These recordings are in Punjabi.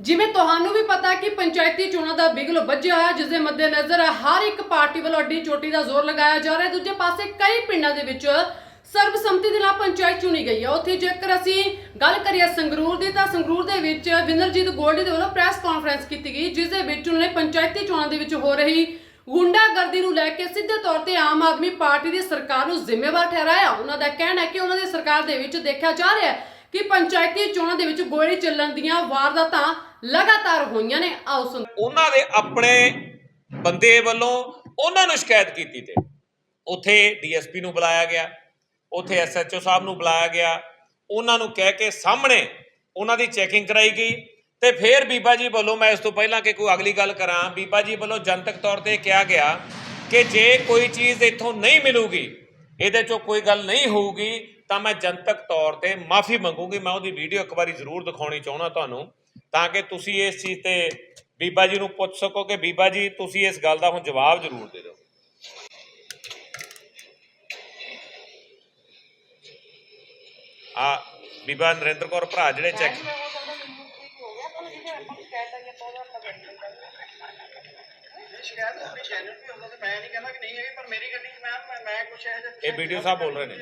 ਜਿਵੇਂ ਤੁਹਾਨੂੰ ਵੀ ਪਤਾ ਕਿ ਪੰਚਾਇਤੀ ਚੋਣਾਂ ਦਾ ਬਿਗਲ ਵੱਜਿਆ ਹੋਇਆ, ਜਿਸ ਦੇ ਮੱਦੇਨਜ਼ਰ ਹਰ ਇੱਕ ਪਾਰਟੀ ਵੱਲੋਂ ਅੱਡੀ ਚੋਟੀ ਦਾ ਜ਼ੋਰ ਲਗਾਇਆ ਜਾ ਰਿਹਾ ਦੂਜੇ ਪਾਸੇ ਕਈ ਪਿੰਡਾਂ ਦੇ ਵਿੱਚ ਸਰਬਸੰਮਤੀ ਦੇ ਨਾਲ ਪੰਚਾਇਤ ਚੁਣੀ ਗਈ ਹੈ। ਉੱਥੇ ਜੇਕਰ ਅਸੀਂ ਗੱਲ ਕਰੀਏ ਸੰਗਰੂਰ ਦੀ, ਤਾਂ ਸੰਗਰੂਰ ਦੇ ਵਿੱਚ ਵਿਨਰਜੀਤ ਗੋਲਡੀ ਦੇ ਵੱਲੋਂ ਪ੍ਰੈਸ ਕਾਨਫਰੰਸ ਕੀਤੀ ਗਈ, ਜਿਸ ਦੇ ਵਿੱਚ ਉਹਨਾਂ ਨੇ ਪੰਚਾਇਤੀ ਚੋਣਾਂ ਦੇ ਵਿੱਚ ਹੋ ਰਹੀ ਗੁੰਡਾਗਰਦੀ ਨੂੰ ਲੈ ਕੇ ਸਿੱਧੇ ਤੌਰ ਤੇ ਆਮ ਆਦਮੀ ਪਾਰਟੀ ਦੀ ਸਰਕਾਰ ਨੂੰ ਜ਼ਿੰਮੇਵਾਰ ਠਹਿਰਾਇਆ। ਉਹਨਾਂ ਦਾ ਕਹਿਣਾ ਹੈ ਕਿ ਉਹਨਾਂ ਦੀ ਸਰਕਾਰ ਦੇ ਵਿੱਚ ਦੇਖਿਆ ਜਾ ਰਿਹਾ ਹੈ ਕਿ ਪੰਚਾਇਤੀ ਚੋਣਾਂ ਦੇ ਵਿੱਚ ਗੋਲੀ ਚੱਲਣ ਦੀਆਂ ਵਾਰਦਾਤਾਂ ਲਗਾਤਾਰ ਹੋਈਆਂ ਨੇ। ਆਓ ਸੁਣ। ਉਹਨਾਂ ਦੇ ਆਪਣੇ ਬੰਦੇ ਵੱਲੋਂ ਉਹਨਾਂ ਨੂੰ ਸ਼ਿਕਾਇਤ ਕੀਤੀ ਤੇ। ਉੱਥੇ ਡੀਐਸਪੀ ਨੂੰ ਬੁਲਾਇਆ ਗਿਆ, ਉੱਥੇ ਐਸਐਚਓ ਸਾਹਿਬ ਨੂੰ ਬੁਲਾਇਆ ਗਿਆ। ਉਹਨਾਂ ਨੂੰ ਕਹਿ ਕੇ ਸਾਹਮਣੇ ਉਹਨਾਂ ਦੀ ਚੈਕਿੰਗ ਕਰਾਈ ਗਈ ਤੇ ਫਿਰ ਬੀਬਾ ਜੀ ਵੱਲੋਂ ਮੈਂ ਇਸ ਤੋਂ ਪਹਿਲਾਂ ਕਿ ਕੋਈ ਅਗਲੀ ਗੱਲ ਕਰਾਂ, ਬੀਬਾ ਜੀ ਵੱਲੋਂ ਜਨਤਕ ਤੌਰ ਤੇ ਕਿਹਾ ਗਿਆ ਕਿ ਜੇ ਕੋਈ ਚੀਜ਼ ਇੱਥੋਂ ਨਹੀਂ ਮਿਲੂਗੀ, ਇਹਦੇ ਚੋਂ ਕੋਈ ਗੱਲ ਨਹੀਂ ਹੋਊਗੀ ਤਾਂ ਮੈਂ ਜਨਤਕ ਤੌਰ ਤੇ ਮਾਫੀ ਮੰਗੂਗੀ ਮੈਂ ਉਹਦੀ ਵੀਡੀਓ ਇੱਕ ਵਾਰੀ ਜ਼ਰੂਰ ਦਿਖਾਉਣੀ ਚਾਹੁੰਦਾ ਤੁਹਾਨੂੰ ਤਾਂ ਕਿ ਤੁਸੀਂ ਇਸ ਚੀਜ਼ ਤੇ ਬੀਬਾ ਜੀ ਨੂੰ ਪੁੱਛ ਸਕੋ ਕਿ ਬੀਬਾ ਜੀ ਤੁਸੀਂ ਇਸ ਗੱਲ ਦਾ ਹੁਣ ਜਵਾਬ ਜ਼ਰੂਰ ਦੇ ਦਿਓ। ਆ ਬੀਬਾ ਨਰਿੰਦਰ ਕੌਰ ਭਰਾ ਜਿਹੜੇ ਚੈੱਕ ਇਹ ਵੀਡੀਓ ਸਾਹਿਬ ਬੋਲ ਰਹੇ ਨੇ।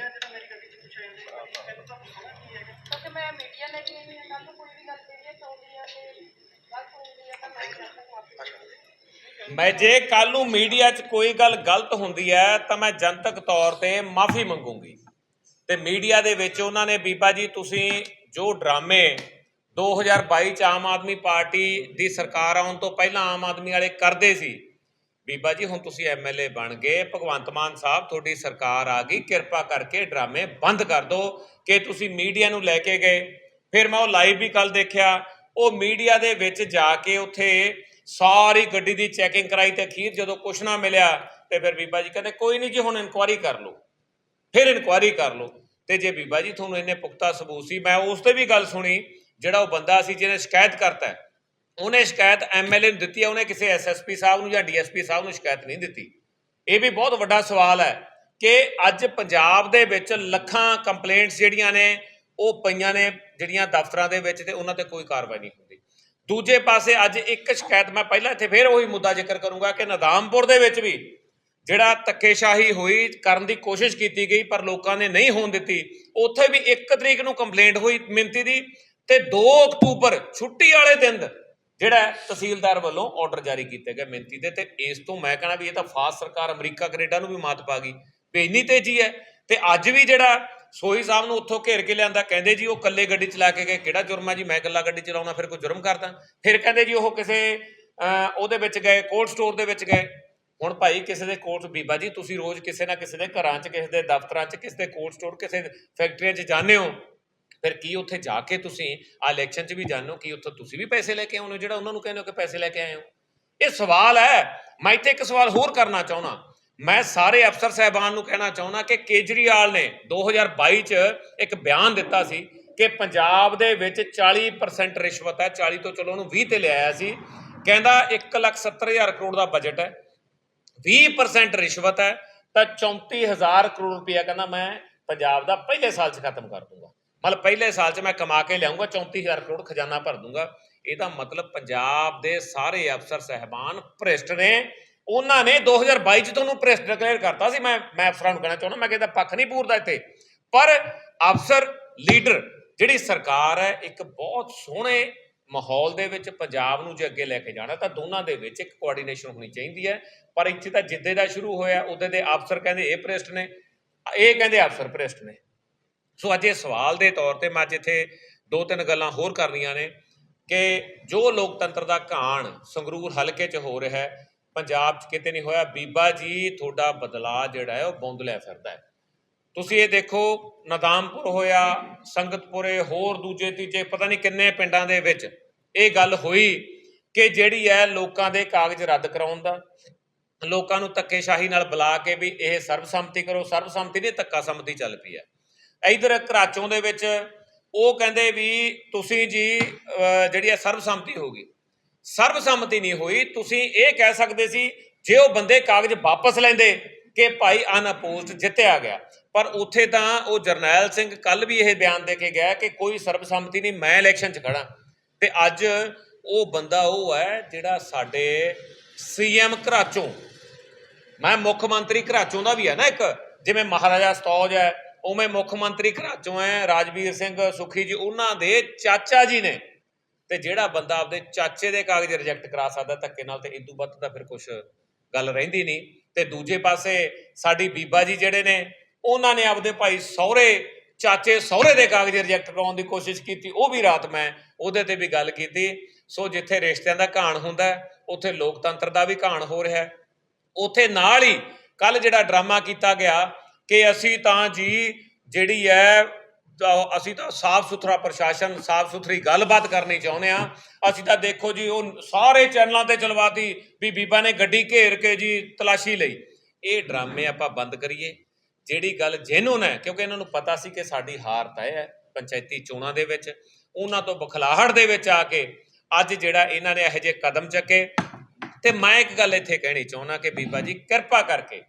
ਕਿਉਂਕਿ ਮੈਂ ਮੀਡੀਆ ਲੈ ਕੇ ਆਈ ਹਾਂ ਕੱਲ ਨੂੰ ਕੋਈ ਵੀ ਗੱਲ ਸੀਰੀਅਸ ਹੋਊਗੀ ਆ ਤੇ ਗਲਤ ਹੋਊਗੀ ਆ ਤਾਂ ਮੈਂ ਜਦ ਤੱਕ ਮਾਫੀ ਮੈਂ ਜੇ ਕੱਲ ਨੂੰ ਮੀਡੀਆ 'ਚ ਕੋਈ ਗੱਲ ਗਲਤ ਹੁੰਦੀ ਹੈ, ਤਾਂ ਮੈਂ ਜਨਤਕ ਤੌਰ ਤੇ ਮਾਫੀ ਮੰਗੂੰਗੀ। ਤੇ ਮੀਡੀਆ ਦੇ ਵਿੱਚ ਉਹਨਾਂ ਨੇ, ਬੀਬਾ ਜੀ, ਤੁਸੀਂ ਜੋ ਡਰਾਮੇ 2022 ਚ ਆਮ ਆਦਮੀ ਪਾਰਟੀ ਦੀ ਸਰਕਾਰ ਆਉਣ ਤੋਂ ਪਹਿਲਾਂ ਆਮ ਆਦਮੀ ਵਾਲੇ ਕਰਦੇ ਸੀ ਬੀਬਾ ਜੀ, ਹੁਣ ਤੁਸੀਂ ਐਮਐਲਏ ਬਣ ਗਏ। ਭਗਵੰਤ ਮਾਨ ਸਾਹਿਬ, ਤੁਹਾਡੀ ਸਰਕਾਰ ਆ ਗਈ। ਕਿਰਪਾ ਕਰਕੇ ਡਰਾਮੇ ਬੰਦ ਕਰ ਦਿਓ। ਕਿ ਤੁਸੀਂ ਮੀਡੀਆ ਨੂੰ ਲੈ ਕੇ ਗਏ। ਫਿਰ ਮੈਂ ਉਹ ਲਾਈਵ ਵੀ ਕੱਲ ਦੇਖਿਆ। ਉਹ ਮੀਡੀਆ ਦੇ ਵਿੱਚ ਜਾ ਕੇ ਉੱਥੇ ਸਾਰੀ ਗੱਡੀ ਦੀ ਚੈਕਿੰਗ ਕਰਾਈ ਤੇ ਅਖੀਰ ਜਦੋਂ ਕੁਛ ਨਾ ਮਿਲਿਆ ਤੇ ਫਿਰ ਬੀਬਾ ਜੀ ਕਹਿੰਦੇ, ਕੋਈ ਨਹੀਂ ਜੀ, ਹੁਣ ਇਨਕੁਆਰੀ ਕਰ ਲਓ। ਫਿਰ ਇਨਕੁਆਰੀ ਕਰ ਲਓ। ਤੇ ਜੇ ਬੀਬਾ ਜੀ, ਤੁਹਾਨੂੰ ਇੰਨੇ ਪੁਖਤਾ ਸਬੂਤ ਸੀ, ਮੈਂ ਉਸ ਤੇ ਵੀ ਗੱਲ ਸੁਣੀ। ਜਿਹੜਾ ਉਹ ਬੰਦਾ ਸੀ, ਜਿਹਨੇ ਸ਼ਿਕਾਇਤ ਕਰਤਾ ਉਹਨੇ ਸ਼ਿਕਾਇਤ ਐਮਐਲਏ ਨੂੰ ਦਿੱਤੀ ਹੈ ਉਹਨੇ ਕਿਸੇ ਐਸਐਸਪੀ ਸਾਹਿਬ ਨੂੰ ਜਾਂ ਡੀਐਸਪੀ ਸਾਹਿਬ ਨੂੰ ਸ਼ਿਕਾਇਤ ਨਹੀਂ ਦਿੱਤੀ। ਇਹ ਵੀ ਬਹੁਤ ਵੱਡਾ ਸਵਾਲ ਹੈ ਕਿ ਅੱਜ ਪੰਜਾਬ ਦੇ ਵਿੱਚ ਲੱਖਾਂ ਕੰਪਲੇਂਟਸ ਜਿਹੜੀਆਂ ਨੇ, ਉਹ ਪਈਆਂ ਨੇ ਜਿਹੜੀਆਂ ਦਫ਼ਤਰਾਂ ਦੇ ਵਿੱਚ ਤੇ ਉਹਨਾਂ ਤੇ ਕੋਈ ਕਾਰਵਾਈ ਨਹੀਂ ਹੁੰਦੀ। ਦੂਜੇ ਪਾਸੇ ਅੱਜ ਇੱਕ ਸ਼ਿਕਾਇਤ ਮੈਂ ਪਹਿਲਾਂ ਇੱਥੇ ਫਿਰ ਉਹੀ ਮੁੱਦਾ ਜ਼ਿਕਰ ਕਰੂੰਗਾ ਕਿ ਨਦਾਮਪੁਰ ਦੇ ਵਿੱਚ ਵੀ ਜਿਹੜਾ ਧੱਕੇਸ਼ਾਹੀ ਹੋਈ ਕਰਨ ਦੀ ਕੋਸ਼ਿਸ਼ ਕੀਤੀ ਗਈ, ਪਰ ਲੋਕਾਂ ਨੇ ਨਹੀਂ ਹੋਣ ਦਿੱਤੀ। ਉੱਥੇ ਵੀ 1 ਤਰੀਕ ਨੂੰ ਕੰਪਲੇਂਟ ਹੋਈ ਮਿੰਤੀ ਦੀ ਤੇ 2 ਅਕਤੂਬਰ ਛੁੱਟੀ ਵਾਲੇ ਦਿਨ ਜਿਹੜਾ ਤਹਿਸੀਲਦਾਰ ਵੱਲੋਂ ਆਰਡਰ ਜਾਰੀ ਕੀਤੇ ਗਏ ਮਿਹਨਤੀ ਦੇ ਤੇ ਇਸ ਤੋਂ ਮੈਂ ਕਹਣਾ ਵੀ ਇਹ ਤਾਂ ਫਾਸਟ ਸਰਕਾਰ ਅਮਰੀਕਾ, ਕੈਨੇਡਾ ਨੂੰ ਵੀ ਮਾਤ ਪਾ ਗਈ ਵੀ ਇੰਨੀ ਤੇਜ਼ੀ ਹੈ ਤੇ ਅੱਜ ਵੀ ਜਿਹੜਾ ਸੋਹੀ ਸਾਹਿਬ ਨੂੰ ਉੱਥੋਂ ਘੇਰ ਕੇ ਲਿਆਂਦਾ, ਕਹਿੰਦੇ ਜੀ ਉਹ ਇਕੱਲੇ ਗੱਡੀ ਚਲਾ ਕੇ ਗਏ, ਕਿਹੜਾ ਜੁਰਮ ਹੈ ਜੀ, ਮੈਂ ਇਕੱਲਾ ਗੱਡੀ ਚਲਾਉਣਾ, ਫਿਰ ਕੋਈ ਜੁਰਮ ਕਰਦਾ। ਫਿਰ ਕਹਿੰਦੇ ਜੀ ਉਹ ਕਿਸੇ ਉਹਦੇ ਵਿੱਚ ਗਏ ਕੋਲਡ ਸਟੋਰ ਦੇ ਵਿੱਚ ਗਏ। ਹੁਣ ਭਾਈ ਕਿਸੇ ਦੇ ਕੋਰਟ ਬੀਬਾ ਜੀ ਤੁਸੀਂ ਰੋਜ਼ ਕਿਸੇ ਨਾ ਕਿਸੇ ਦੇ ਘਰਾਂ 'ਚ, ਕਿਸੇ ਦੇ ਦਫ਼ਤਰਾਂ 'ਚ, ਕਿਸੇ ਦੇ ਕੋਲਡ ਸਟੋਰ ਕਿਸੇ ਫੈਕਟਰੀਆਂ 'ਚ ਜਾਂਦੇ ਹੋ। ਫਿਰ ਕੀ ਉੱਥੇ ਜਾ ਕੇ ਤੁਸੀਂ ਆ ਇਲੈਕਸ਼ਨ 'ਚ ਵੀ ਜਾਂਦੇ ਹੋ ਕੀ ਉੱਥੇ ਤੁਸੀਂ ਵੀ ਪੈਸੇ ਲੈ ਕੇ ਆਉਂਦੇ ਹੋ ਜਿਹੜਾ ਉਹਨਾਂ ਨੂੰ ਕਹਿੰਦੇ ਹੋ ਕਿ ਪੈਸੇ ਲੈ ਕੇ ਆਏ ਹੋ। ਇਹ ਸਵਾਲ ਹੈ। ਮੈਂ ਇੱਥੇ ਇੱਕ ਸਵਾਲ ਹੋਰ ਕਰਨਾ ਚਾਹੁੰਦਾ। ਮੈਂ ਸਾਰੇ ਅਫਸਰ ਸਾਹਿਬਾਨ ਨੂੰ ਕਹਿਣਾ ਚਾਹੁੰਦਾ ਕਿ ਕੇਜਰੀਵਾਲ ਨੇ 2022 'ਚ ਇੱਕ ਬਿਆਨ ਦਿੱਤਾ ਸੀ ਕਿ ਪੰਜਾਬ ਦੇ ਵਿੱਚ 40% ਰਿਸ਼ਵਤ ਹੈ 40 ਤੋਂ ਚਲੋ ਉਹਨੂੰ 20 ਤੇ ਲਿਆਇਆ ਸੀ। ਕਹਿੰਦਾ 1,70,000 ਕਰੋੜ ਦਾ ਬਜਟ ਹੈ 20% ਰਿਸ਼ਵਤ ਹੈ ਤਾਂ 34000 ਕਰੋੜ ਰੁਪਇਆ ਕਹਿੰਦਾ ਮੈਂ ਪੰਜਾਬ ਦਾ ਪਹਿਲੇ ਸਾਲ 'ਚ ਖਤਮ ਕਰ ਦੂੰਗਾ। ਮਤਲਬ ਪਹਿਲੇ ਸਾਲ 'ਚ ਮੈਂ ਕਮਾ ਕੇ ਲਿਆਉਂਗਾ 34000 ਕਰੋੜ ਖਜ਼ਾਨਾ ਭਰ ਦੂੰਗਾ। ਇਹਦਾ ਮਤਲਬ ਪੰਜਾਬ ਦੇ ਸਾਰੇ ਅਫਸਰ, ਸਹਿਬਾਨ, ਭ੍ਰਿਸ਼ਟ ਨੇ, ਉਹਨਾਂ ਨੇ 2022 'ਚ ਤੁਹਾਨੂੰ ਭ੍ਰਿਸ਼ਟ ਡਿਕਲੇਅਰ ਕਰਤਾ ਸੀ। ਮੈਂ ਮੈਂ ਅਫਸਰਾਂ ਨੂੰ ਕਹਿਣਾ ਚਾਹੁੰਦਾ, ਮੈਂ ਕਹਿੰਦਾ ਪੱਖ ਨਹੀਂ ਪੂਰਦਾ ਇੱਥੇ। ਪਰ ਅਫਸਰ ਲੀਡਰ ਜਿਹੜੀ ਸਰਕਾਰ ਹੈ, ਇੱਕ ਬਹੁਤ ਸੋਹਣੇ ਮਾਹੌਲ ਦੇ ਵਿੱਚ ਪੰਜਾਬ ਨੂੰ ਜੇ ਅੱਗੇ ਲੈ ਕੇ ਜਾਣਾ, ਤਾਂ ਦੋਨਾਂ ਦੇ ਵਿੱਚ ਇੱਕ ਕੋਆਰਡੀਨੇਸ਼ਨ ਹੋਣੀ ਚਾਹੀਦੀ ਹੈ। ਪਰ ਇੱਥੇ ਤਾਂ ਜਿੱਦੇ ਦਾ ਸ਼ੁਰੂ ਹੋਇਆ, ਉਹਦੇ ਦੇ ਅਫਸਰ ਕਹਿੰਦੇ ਇਹ ਭ੍ਰਿਸ਼ਟ ਨੇ, ਇਹ ਕਹਿੰਦੇ ਅਫਸਰ ਭ੍ਰਿਸ਼ਟ ਨੇ। ਸੋ ਅੱਜ ਇਹ ਸਵਾਲ ਦੇ ਤੌਰ ਤੇ ਮੈਂ ਅੱਜ ਇੱਥੇ ਦੋ ਤਿੰਨ ਗੱਲਾਂ ਹੋਰ ਕਰਨੀਆਂ ਨੇ ਕਿ ਜੋ ਲੋਕਤੰਤਰ ਦਾ ਘਾਣ ਸੰਗਰੂਰ ਹਲਕੇ 'ਚ ਹੋ ਰਿਹਾ ਹੈ, ਪੰਜਾਬ 'ਚ ਕਿਤੇ ਨਹੀਂ ਹੋਇਆ, ਬੀਬਾ ਜੀ, ਤੁਹਾਡਾ ਬਦਲਾਅ ਜਿਹੜਾ ਹੈ ਉਹ ਬੌਂਦਲਿਆ ਫਿਰਦਾ ਹੈ। ਤੁਸੀਂ ਇਹ ਦੇਖੋ, ਨਦਾਮਪੁਰ ਹੋਇਆ, ਸੰਗਤਪੁਰੇ, ਹੋਰ ਦੂਜੇ ਤੀਜੇ, ਪਤਾ ਨਹੀਂ ਕਿੰਨੇ ਪਿੰਡਾਂ ਦੇ ਵਿੱਚ ਇਹ ਗੱਲ ਹੋਈ ਕਿ ਜਿਹੜੀ ਹੈ ਲੋਕਾਂ ਦੇ ਕਾਗਜ਼ ਰੱਦ ਕਰਾਉਣ ਦਾ, ਲੋਕਾਂ ਨੂੰ ਧੱਕੇਸ਼ਾਹੀ ਨਾਲ ਬੁਲਾ ਕੇ ਵੀ ਇਹ ਸਰਬਸੰਮਤੀ ਕਰੋ, ਸਰਬਸੰਮਤੀ ਨਹੀਂ ਧੱਕਾ ਸੰਮਤੀ ਚੱਲ ਪਈ ਹੈ। ਇਧਰ ਘਰਾਚੋਂ ਦੇ ਵਿੱਚ ਉਹ ਕਹਿੰਦੇ ਵੀ ਤੁਸੀਂ ਜੀ ਜਿਹੜੀ ਹੈ ਸਰਬਸੰਮਤੀ ਹੋ ਗਈ। ਸਰਬਸੰਮਤੀ ਨਹੀਂ ਹੋਈ, ਤੁਸੀਂ ਇਹ ਕਹਿ ਸਕਦੇ ਸੀ, ਜੇ ਉਹ ਬੰਦੇ ਕਾਗਜ਼ ਵਾਪਸ ਲੈਂਦੇ ਕਿ ਭਾਈ ਅਨਅਪੋਜ਼ਡ ਜਿੱਤਿਆ ਗਿਆ। ਪਰ ਉੱਥੇ ਤਾਂ ਉਹ ਜਰਨੈਲ ਸਿੰਘ ਕੱਲ ਵੀ ਇਹ ਬਿਆਨ ਦੇ ਕੇ ਗਿਆ ਕਿ ਕੋਈ ਸਰਬਸੰਮਤੀ ਨਹੀਂ, ਮੈਂ ਇਲੈਕਸ਼ਨ 'ਚ ਖੜਾ ਤੇ ਅੱਜ ਉਹ ਬੰਦਾ ਉਹ ਹੈ ਜਿਹੜਾ ਸਾਡੇ ਸੀਐਮ ਘਰਾਚੋਂ, ਮੈਂ ਮੁੱਖ ਮੰਤਰੀ ਘਰਾਚੋਂ ਦਾ ਵੀ ਹੈ ਨਾ ਇੱਕ, ਜਿਵੇਂ ਮਹਾਰਾਜਾ ਸਤੌਜ ਹੈ ਉਵੇਂ ਮੁੱਖ ਮੰਤਰੀ ਘਰਾਚੋਂ ਹੈ ਰਾਜਵੀਰ ਸਿੰਘ ਸੁਖੀ ਜੀ, ਉਹਨਾਂ ਦੇ ਚਾਚਾ ਜੀ ਨੇ। ਤੇ ਜਿਹੜਾ ਬੰਦਾ ਆਪਦੇ ਚਾਚੇ ਦੇ ਕਾਗਜ਼ ਰਿਜੈਕਟ ਕਰਾ ਸਕਦਾ ਧੱਕੇ ਨਾਲ, ਤੇ ਇਦੋਂ ਵੱਧ ਤਾਂ ਫਿਰ ਕੁਝ ਗੱਲ ਰਹਿੰਦੀ ਨਹੀਂ। ਤੇ ਦੂਜੇ ਪਾਸੇ ਸਾਡੀ ਬੀਬਾ ਜੀ ਜਿਹੜੇ ਨੇ, ਉਹਨਾਂ ਨੇ ਆਪਦੇ ਭਾਈ ਸਹੁਰੇ, ਚਾਚੇ ਸਹੁਰੇ ਦੇ ਕਾਗਜ਼ ਰਿਜੈਕਟ ਕਰਾਉਣ ਦੀ ਕੋਸ਼ਿਸ਼ ਕੀਤੀ, ਉਹ ਵੀ ਰਾਤ ਮੈਂ ਉਹਦੇ ਤੇ ਵੀ ਗੱਲ ਕੀਤੀ। ਸੋ ਜਿੱਥੇ ਰਿਸ਼ਤਿਆਂ ਦਾ ਘਾਣ ਹੁੰਦਾ, ਉੱਥੇ ਲੋਕਤੰਤਰ ਦਾ ਵੀ ਘਾਣ ਹੋ ਰਿਹਾ। ਉੱਥੇ ਨਾਲ ਹੀ ਕੱਲ ਜਿਹੜਾ ਡਰਾਮਾ ਕੀਤਾ ਗਿਆ ਕਿ ਅਸੀਂ ਤਾਂ ਜੀ ਜਿਹੜੀ ਹੈ ਅਸੀਂ ਤਾਂ ਸਾਫ਼ ਸੁਥਰਾ ਪ੍ਰਸ਼ਾਸਨ, ਸਾਫ਼ ਸੁਥਰੀ ਗੱਲਬਾਤ ਕਰਨੀ ਚਾਹੁੰਦੇ ਆ ਅਸੀਂ ਤਾਂ ਦੇਖੋ ਜੀ, ਉਹ ਸਾਰੇ ਚੈਨਲਾਂ ਤੇ ਚਲਵਾਤੀ, ਵੀ ਬੀਬਾ ਨੇ ਗੱਡੀ ਘੇਰ ਕੇ ਜੀ ਤਲਾਸ਼ੀ ਲਈ। ਇਹ ਡਰਾਮੇ ਆਪਾਂ ਬੰਦ ਕਰੀਏ। ਜਿਹੜੀ ਗੱਲ ਜੈਨੂਨ ਹੈ, ਕਿਉਂਕਿ ਇਹਨਾਂ ਨੂੰ ਪਤਾ ਸੀ ਕਿ ਸਾਡੀ ਹਾਰ ਤੈਅ ਹੈ, ਪੰਚਾਇਤੀ ਚੋਣਾਂ ਦੇ ਵਿੱਚ, ਉਹਨਾਂ ਤੋਂ ਬਖਲਾਹਟ ਦੇ ਵਿੱਚ ਆ ਕੇ ਅੱਜ ਜਿਹੜਾ ਇਹਨਾਂ ਨੇ ਇਹੋ ਜਿਹੇ ਕਦਮ ਚੱਕੇ। ਤੇ ਮੈਂ ਇੱਕ ਗੱਲ ਇੱਥੇ ਕਹਿਣੀ ਚਾਹੁੰਦਾ ਕਿ ਬੀਬਾ ਜੀ, ਕਿਰਪਾ ਕਰਕੇ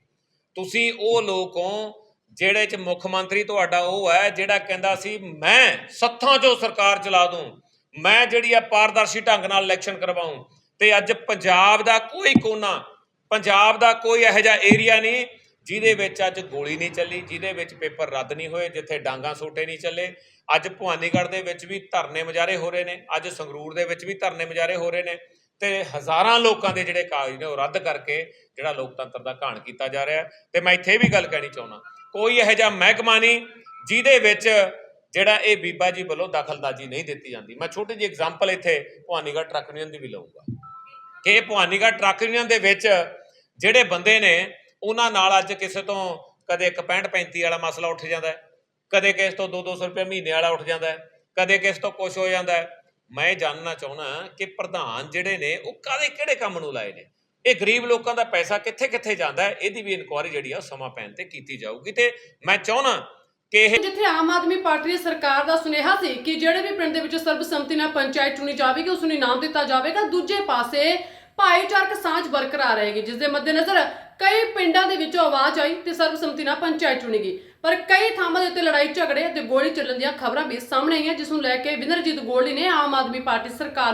ਤੁਸੀਂ ਉਹ ਲੋਕ ਹੋ ਜਿਹੜੇ ਚ ਮੁੱਖ ਮੰਤਰੀ ਤੁਹਾਡਾ ਉਹ ਹੈ ਜਿਹੜਾ ਕਹਿੰਦਾ ਸੀ, ਮੈਂ ਸੱਥਾਂ 'ਚੋਂ ਸਰਕਾਰ ਚਲਾ ਦੂੰ, ਮੈਂ ਜਿਹੜੀ ਆ ਪਾਰਦਰਸ਼ੀ ਢੰਗ ਨਾਲ ਇਲੈਕਸ਼ਨ ਕਰਵਾਉਂ। ਤੇ ਅੱਜ ਪੰਜਾਬ ਦਾ ਕੋਈ ਕੋਨਾ, ਪੰਜਾਬ ਦਾ ਕੋਈ ਇਹੋ ਜਿਹਾ ਏਰੀਆ ਨਹੀਂ ਜਿਹਦੇ ਵਿੱਚ ਅੱਜ ਗੋਲੀ ਨਹੀਂ ਚੱਲੀ, ਜਿਹਦੇ ਵਿੱਚ ਪੇਪਰ ਰੱਦ ਨਹੀਂ ਹੋਏ, ਜਿੱਥੇ ਡਾਂਗਾ ਸੋਟੇ ਨਹੀਂ ਚੱਲੇ। ਅੱਜ ਭਵਾਨੀਗੜ੍ਹ ਦੇ ਵਿੱਚ ਵੀ ਧਰਨੇ ਮੁਜ਼ਾਹਰੇ ਹੋ ਰਹੇ ਨੇ, ਅੱਜ ਸੰਗਰੂਰ ਦੇ ਵਿੱਚ ਵੀ ਧਰਨੇ ਮੁਜ਼ਾਹਰੇ ਹੋ ਰਹੇ ਨੇ। ਤੇ ਹਜ਼ਾਰਾਂ ਲੋਕਾਂ ਦੇ ਜਿਹੜੇ ਕਾਗਜ਼ ਨੇ ਉਹ ਰੱਦ ਕਰਕੇ ਜਿਹੜਾ ਲੋਕਤੰਤਰ ਦਾ ਘਾਣ ਕੀਤਾ ਜਾ ਰਿਹਾ ਹੈ। ਤੇ ਮੈਂ ਇੱਥੇ ਵੀ ਗੱਲ ਕਹਿਣੀ ਚਾਹੁੰਦਾ, ਕੋਈ ਇਹੋ ਜਿਹਾ ਮਹਿਕਮਾ ਨਹੀਂ ਜਿਹਦੇ ਵਿੱਚ ਜਿਹੜਾ ਇਹ ਬੀਬਾ ਜੀ ਵੱਲੋਂ ਦਖਲਅੰਦਾਜ਼ੀ ਨਹੀਂ ਦਿੱਤੀ ਜਾਂਦੀ। ਮੈਂ ਛੋਟੀ ਜਿਹੀ ਐਗਜ਼ਾਮਪਲ ਇੱਥੇ ਭਵਾਨੀਗੜ੍ਹ ਟਰੱਕ ਯੂਨੀਅਨ ਦੀ ਵੀ ਲਵਾਂਗਾ ਕਿ ਇਹ ਭਵਾਨੀਗੜ੍ਹ ਟਰੱਕ ਯੂਨੀਅਨ ਦੇ ਵਿੱਚ ਜਿਹੜੇ ਬੰਦੇ ਨੇ, ਉਹਨਾਂ ਨਾਲ ਅੱਜ ਕਿਸੇ ਤੋਂ ਕਦੇ ਇੱਕ 65 35 ਵਾਲਾ ਮਸਲਾ ਉੱਠ ਜਾਂਦਾ ਹੈ, ਕਦੇ ਕਿਸ ਤੋਂ 2-200 ਰੁਪਏ ਮਹੀਨੇ ਵਾਲਾ ਉੱਠ ਜਾਂਦਾ ਹੈ, ਕਦੇ ਕਿਸੇ ਤੋਂ ਕੁਝ ਹੋ ਜਾਂਦਾ ਹੈ। ਮੈਂ ਜਾਣਨਾ ਚਾਹੁੰਦਾ ਕਿ ਪ੍ਰਧਾਨ ਜਿਹੜੇ ਨੇ, ਉਹ ਕਾਦੇ ਕਿਹੜੇ ਕੰਮ ਨੂੰ ਲਾਏ ਨੇ? ਇਹ ਗਰੀਬ ਲੋਕਾਂ ਦਾ ਪੈਸਾ ਕਿੱਥੇ ਕਿੱਥੇ ਜਾਂਦਾ ਹੈ? ਇਹਦੀ ਵੀ ਇਨਕੁਆਇਰੀ ਜਿਹੜੀ ਆ ਸਮਾਂ ਪੈਣ ਤੇ ਕੀਤੀ ਜਾਊਗੀ ਤੇ ਮੈਂ ਚਾਹੁੰਦਾ ਕਿ ਇਹ ਜਿੱਥੇ ਆਮ ਆਦਮੀ ਪਾਰਟੀ ਦੀ ਸਰਕਾਰ ਦਾ ਸੁਨੇਹਾ ਸੀ ਕਿ ਜਿਹੜੇ ਵੀ ਪਿੰਡ ਦੇ ਵਿੱਚ ਸਰਬਸੰਮਤੀ ਨਾਲ ਪੰਚਾਇਤ ਚੁਣੀ ਜਾਵੇਗੀ, ਉਸ ਨੂੰ ਇਨਾਮ ਦਿੱਤਾ ਜਾਵੇਗਾ, ਦੂਜੇ ਪਾਸੇ ਭਾਈਚਾਰਕ ਸਾਂਝ ਬਰਕਰਾਰ ਰਹੇਗੀ ਜਿਸ ਦੇ ਮੱਦੇਨਜ਼ਰ ਕਈ ਪਿੰਡਾਂ ਦੇ ਵਿੱਚੋਂ ਆਵਾਜ਼ ਆਈ ਤੇ ਸਰਬਸੰਮਤੀ ਨਾਲ ਪੰਚਾਇਤ ਚੁਣੀ ਗਈ। ਪਰ ਕਈ ਥਾਵਾਂ ਦੇ ਉੱਤੇ ਲੜਾਈ ਝਗੜੇ ਅਤੇ ਗੋਲੀ ਚੱਲਣ ਦੀਆਂ ਖਬਰਾਂ ਵੀ ਸਾਹਮਣੇ ਆਈਆਂ, ਜਿਸ ਨੂੰ ਲੈ ਕੇ ਵਿਨਰਜੀਤ ਗੋਲੀ ਨੇ ਆਮ ਆਦਮੀ ਪਾਰਟੀ ਸਰਕਾਰ ਨੂੰ